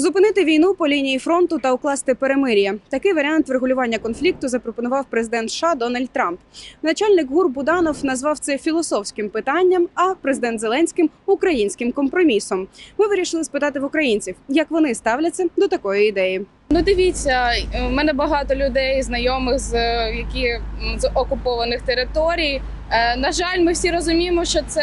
Зупинити війну по лінії фронту та укласти перемир'я. Такий варіант врегулювання конфлікту запропонував президент США Дональд Трамп. Начальник ГУР Буданов назвав це філософським питанням, а президент Зеленським українським компромісом. Ми вирішили спитати в українців, як вони ставляться до такої ідеї. Ну дивіться, в мене багато людей, знайомих з е, які з окупованих територій. Е, На жаль, ми всі розуміємо, що це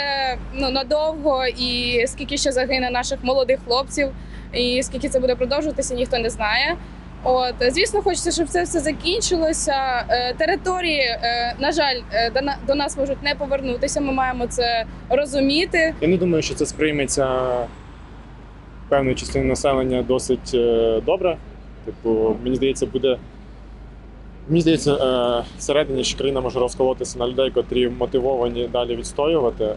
ну надовго, і скільки ще загине наших молодих хлопців, і скільки це буде продовжуватися, ніхто не знає. От звісно, хочеться, щоб це все закінчилося. Е, Території, е, на жаль, е, до нас можуть не повернутися. Ми маємо це розуміти. Я не думаю, що це сприйметься певною частиною населення досить е, добре. Типу, мені здається, буде. Мені здається, е, всередині що країна може розколотися на людей, котрі мотивовані далі відстоювати. Е,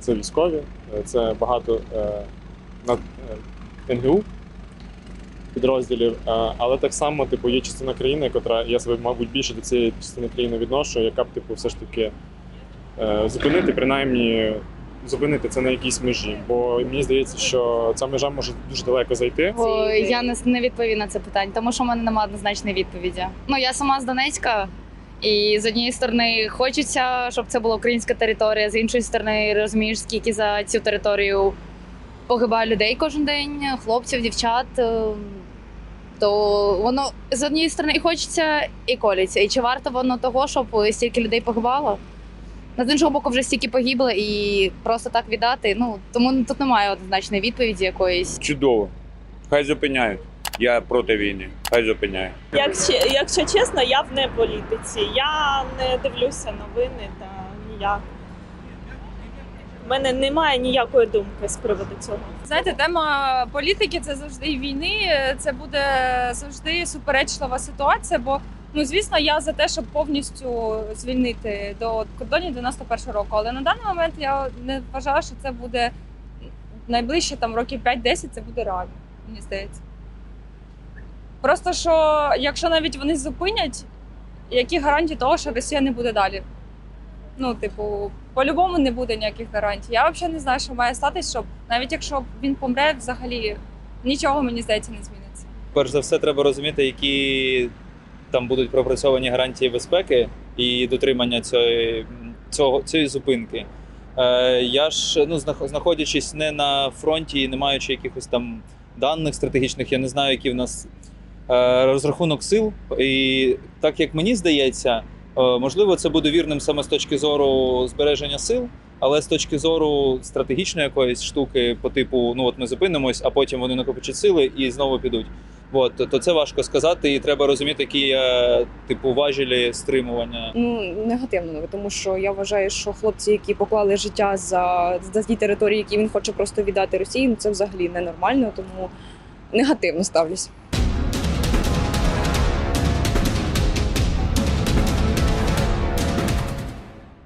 це військові, е, це багато е, е, НГУ підрозділів. Е, але так само, типу, є частина країни, яка я себе, мабуть, більше до цієї частини країни відношу, яка б, типу, все ж таки е, зупинити, принаймні зупинити це на якійсь межі. Бо мені здається, що ця межа може дуже далеко зайти. О, я не, не відповім на це питання, тому що в мене немає однозначної відповіді. Ну я сама з Донецька, і з однієї сторони хочеться, щоб це була українська територія, з іншої сторони, розумієш, скільки за цю територію погибає людей кожен день, хлопців, дівчат. е, То воно з однієї сторони і хочеться, і коліться. І чи варто воно того, щоб стільки людей погибало? Ну, з іншого боку, вже стільки погибло, і просто так віддати. Ну тому тут немає однозначної відповіді якоїсь. Чудово. Хай зупиняють. Я проти війни. Хай зупиняють. Якщо, якщо чесно, я в не політиці. Я не дивлюся новини та ніяк. Мене немає ніякої думки з приводу цього. Знаєте, тема політики це завжди і війни. Це буде завжди суперечлива ситуація. Бо ну звісно, я за те, щоб повністю звільнити до кордонів 91 року. Але на даний момент я не вважаю, що це буде найближче там років 5-10, це буде реально. Мені здається. Просто що, якщо навіть вони зупинять, які гарантії того, що Росія не буде далі? Ну, типу, по-любому не буде ніяких гарантій. Я взагалі не знаю, що має статись, щоб навіть якщо він помре, взагалі нічого мені здається не зміниться. перш за все, треба розуміти, які там будуть пропрацьовані гарантії безпеки і дотримання цієї, цього, цієї зупинки. Е, я ж ну, знах- знаходячись не на фронті і не маючи якихось там даних стратегічних, я не знаю, який в нас е, розрахунок сил. І так як мені здається, можливо, це буде вірним саме з точки зору збереження сил. Але з точки зору стратегічної якоїсь штуки, по типу, ну от ми зупинимось, а потім вони накопичать сили і знову підуть. От, то це важко сказати, і треба розуміти, які типу важелі стримування. Ну негативно, тому що я вважаю, що хлопці, які поклали життя за, за ті території, які він хоче просто віддати Росії, ну це взагалі ненормально, тому негативно ставлюсь.